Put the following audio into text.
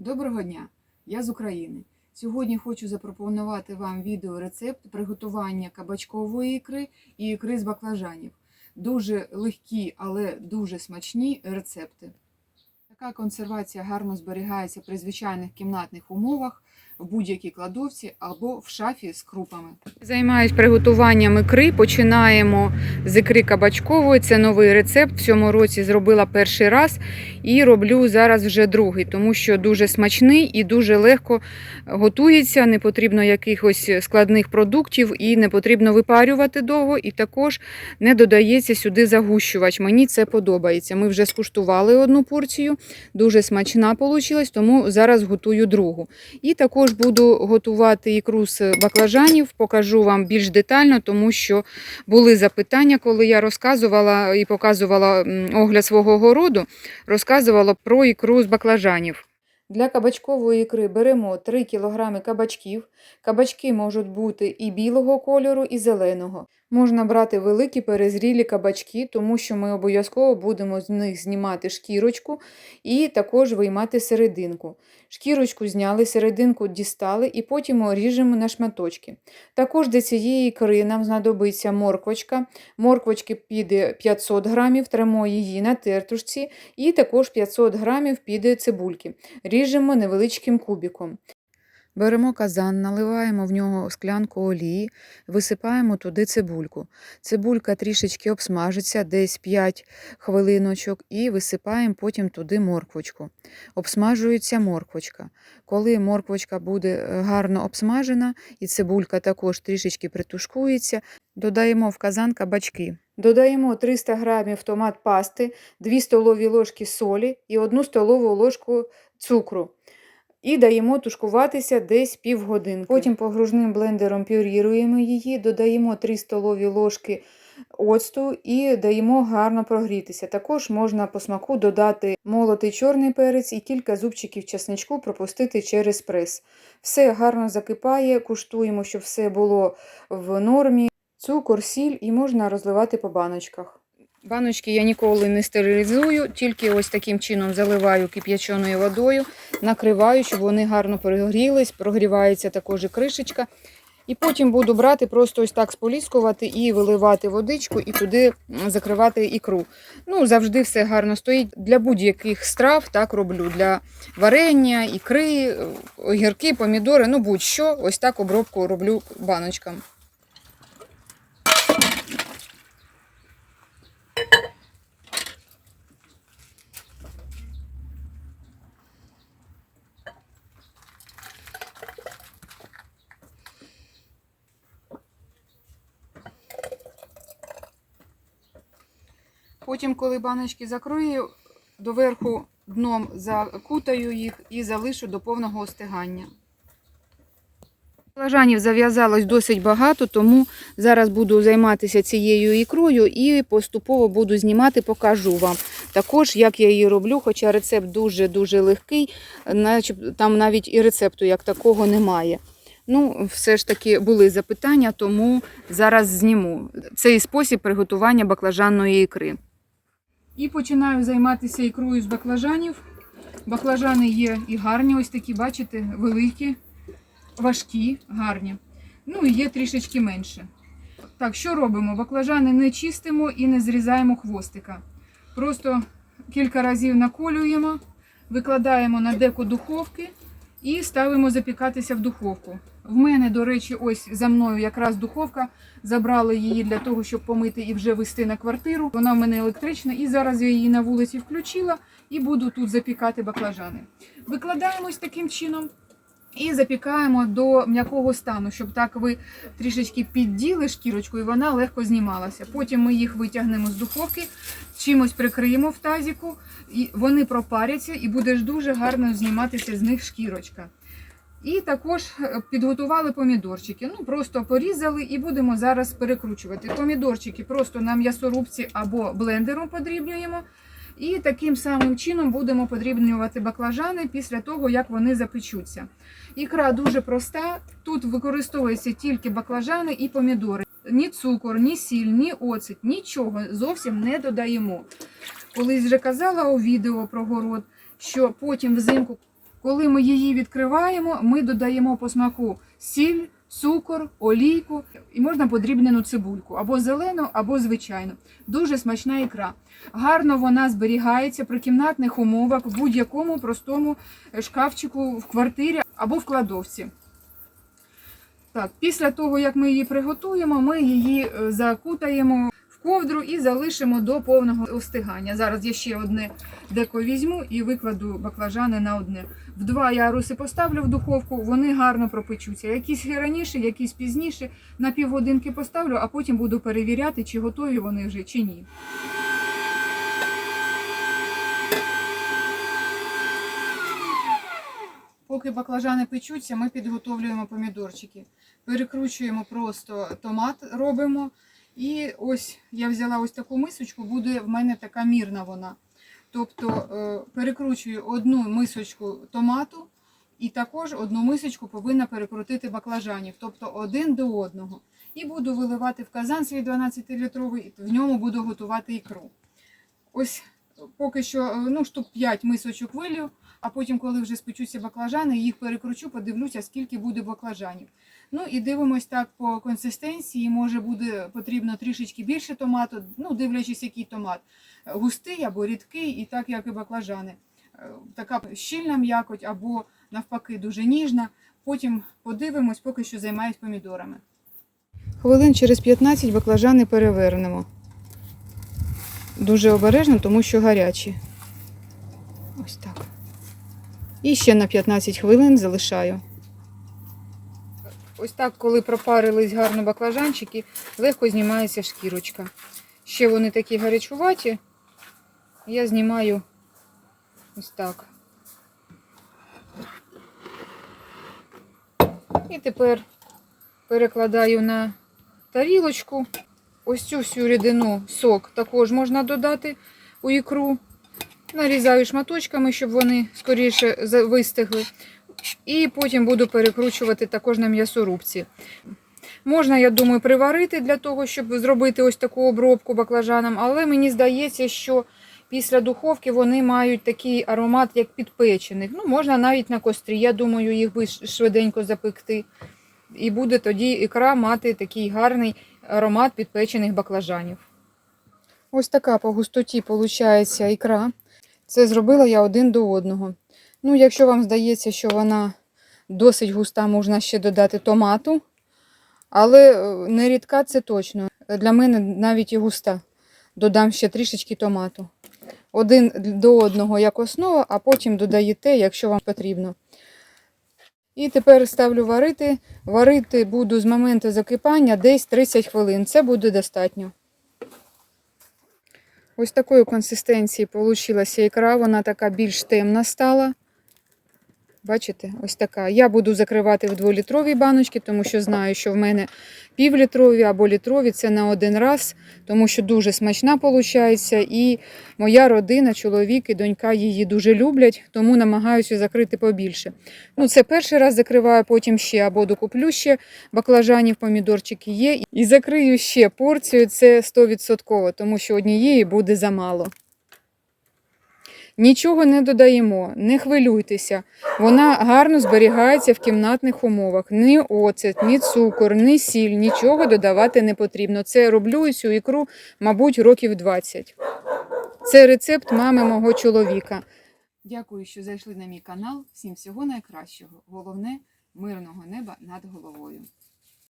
Доброго дня! Я з України. Сьогодні хочу запропонувати вам відеорецепт приготування кабачкової ікри і ікри з баклажанів. Дуже легкі, але дуже смачні рецепти. Така консервація гарно зберігається при звичайних кімнатних умовах в будь-якій кладовці або в шафі з крупами. Займаюсь приготуванням ікри. Починаємо з ікри кабачкової. Це новий рецепт. В цьому році зробила перший раз і роблю зараз вже другий, тому що дуже смачний і дуже легко готується. Не потрібно якихось складних продуктів і не потрібно випарювати довго. І також не додається сюди загущувач. Мені це подобається. Ми вже скуштували одну порцію, дуже смачна вийшла, тому зараз готую другу. І також буду готувати ікру з баклажанів, покажу вам більш детально, тому що були запитання, коли я розказувала і показувала огляд свого городу, розказувала про ікру з баклажанів. Для кабачкової ікри беремо 3 кг кабачків. Кабачки можуть бути і білого кольору, і зеленого. Можна брати великі перезрілі кабачки, тому що ми обов'язково будемо з них знімати шкірочку і також виймати серединку. Шкірочку зняли, серединку дістали і потім ріжемо на шматочки. Також до цієї ікри нам знадобиться морквочка. Морквочки піде 500 грамів, тремо її на тертушці, і також 500 грамів піде цибульки. Ріжемо невеличким кубиком. Беремо казан, наливаємо в нього склянку олії, висипаємо туди цибульку. Цибулька трішечки обсмажиться, десь 5 хвилиночок, і висипаємо потім туди морквочку. Обсмажується морквочка. Коли морквочка буде е, гарно обсмажена і цибулька також трішечки притушкується, додаємо в казан кабачки. Додаємо 300 грамів томат пасти, 2 столові ложки солі і 1 столову ложку цукру. І даємо тушкуватися десь півгодинки. Потім погружним блендером пюріруємо її, додаємо 3 столові ложки оцту і даємо гарно прогрітися. Також можна по смаку додати молотий чорний перець і кілька зубчиків чесничку пропустити через прес. Все гарно закипає, куштуємо, щоб все було в нормі. Цукор, сіль і можна розливати по баночках. Баночки я ніколи не стерилізую, тільки ось таким чином заливаю кип'яченою водою, накриваю, щоб вони гарно перегрілись, прогрівається також і кришечка. І потім буду брати, просто ось так споліскувати і виливати водичку, і туди закривати ікру. Ну, завжди все гарно стоїть. Для будь-яких страв так роблю. Для варення, ікри, е, огірки, помідори, ну будь-що. Ось так обробку роблю баночкам. Потім, коли баночки закрию, доверху дном закутаю їх і залишу до повного остигання. Баклажанів зав'язалось досить багато, тому зараз буду займатися цією ікрою і поступово буду знімати, покажу вам. Також, як я її роблю, хоча рецепт дуже-дуже легкий, там навіть і рецепту як такого немає. Ну, все ж таки були запитання, тому зараз зніму. Цей спосіб приготування баклажанної ікри. І починаю займатися ікрою з баклажанів. Баклажани є і гарні, ось такі, бачите, великі, важкі, гарні. Ну і є трішечки менше. Так, що робимо? Баклажани не чистимо і не зрізаємо хвостика. Просто кілька разів наколюємо, викладаємо на деко духовки і ставимо запікатися в духовку. В мене, до речі, ось за мною якраз духовка. Забрали її для того, щоб помити і вже вести на квартиру. Вона в мене електрична, і зараз я її на вулиці включила і буду тут запікати баклажани. Викладаємось таким чином. І запікаємо до м'якого стану, щоб так ви трішечки підділи шкірочку і вона легко знімалася. Потім ми їх витягнемо з духовки, чимось прикриємо в тазіку, і вони пропаряться і буде дуже гарно зніматися з них шкірочка. І також е, підготували помідорчики. Ну, просто порізали і будемо зараз перекручувати. Помідорчики просто на м'ясорубці або блендером подрібнюємо. І таким самим чином будемо подрібнювати баклажани після того, як вони запечуться. Ікра дуже проста. Тут використовуються тільки баклажани і помідори. Ні цукор, ні сіль, ні оцет, нічого зовсім не додаємо. Колись вже казала у відео про город, що потім взимку Коли ми її відкриваємо, ми додаємо по смаку сіль, цукор, олійку і можна подрібнену цибульку або зелену, або звичайну. Дуже смачна ікра. Гарно вона зберігається при кімнатних умовах в будь-якому простому шкафчику в квартирі або в кладовці. Так, після того, як ми її приготуємо, ми її е, закутаємо ковдру і залишимо до повного остигання. Зараз я ще одне деко візьму і викладу баклажани на одне. В два яруси поставлю в духовку, вони гарно пропечуться. Якісь раніше, якісь пізніше. На півгодинки поставлю, а потім буду перевіряти, чи готові вони вже, чи ні. Поки баклажани печуться, ми підготовлюємо помідорчики. Перекручуємо просто томат, робимо. І ось я взяла ось таку мисочку, буде в мене така мірна вона. Тобто е, перекручую одну мисочку томату і також одну мисочку повинна перекрутити баклажанів, тобто один до одного. І буду виливати в казан свій 12-літровий, в ньому буду готувати ікру. Ось поки що е, ну, штук 5 мисочок вилю, а потім, коли вже спечуться баклажани, їх перекручу, подивлюся, скільки буде баклажанів. Ну і дивимось так по консистенції. Може буде потрібно трішечки більше томату, ну дивлячись, який томат. Густий або рідкий, і так як і баклажани. Е, Така щільна м'якоть або навпаки дуже ніжна. Потім подивимось, поки що займаюсь помідорами. Хвилин через 15 баклажани перевернемо. Дуже обережно, тому що гарячі. Ось так. І ще на 15 хвилин залишаю. Ось так, коли пропарились гарно баклажанчики, легко знімається шкірочка. Ще вони такі гарячуваті. Я знімаю ось так. І тепер перекладаю на тарілочку. Ось цю всю рідину сок також можна додати у ікру. Нарізаю шматочками, щоб вони скоріше вистигли. І потім буду перекручувати також на м'ясорубці. Можна, я думаю, приварити для того, щоб зробити ось таку обробку баклажанам, але мені здається, що після духовки вони мають такий аромат, як підпечених. Ну, можна навіть на кострі. Я думаю, їх би швиденько запекти. І буде тоді ікра мати такий гарний аромат підпечених баклажанів. Ось така по густоті виходить ікра. Це зробила я один до одного. Ну, якщо вам здається, що вона досить густа, можна ще додати томату. Але е, не рідка це точно. Для мене навіть і густа. Додам ще трішечки томату. Один до одного як основа, а потім додаєте, якщо вам потрібно. І тепер ставлю варити. Варити буду з моменту закипання десь 30 хвилин. Це буде достатньо. Ось такої консистенції вийшла ікра. Вона така більш темна стала. Бачите, ось така. Я буду закривати в 2-літрові баночки, тому що знаю, що в мене півлітрові або літрові це на один раз, тому що дуже смачна виходить. І моя родина, чоловік і донька її дуже люблять, тому намагаюся закрити побільше. Ну, це перший раз закриваю, потім ще або докуплю ще баклажанів, помідорчики є. І закрию ще порцію, це 100%, тому що однієї буде замало. Нічого не додаємо, не хвилюйтеся. Вона гарно зберігається в кімнатних умовах. Ні оцет, ні цукор, ні сіль, нічого додавати не потрібно. Це роблю цю ікру, мабуть, років 20. Це рецепт мами мого чоловіка. Дякую, що зайшли на мій канал. Всім всього найкращого. Головне мирного неба над головою.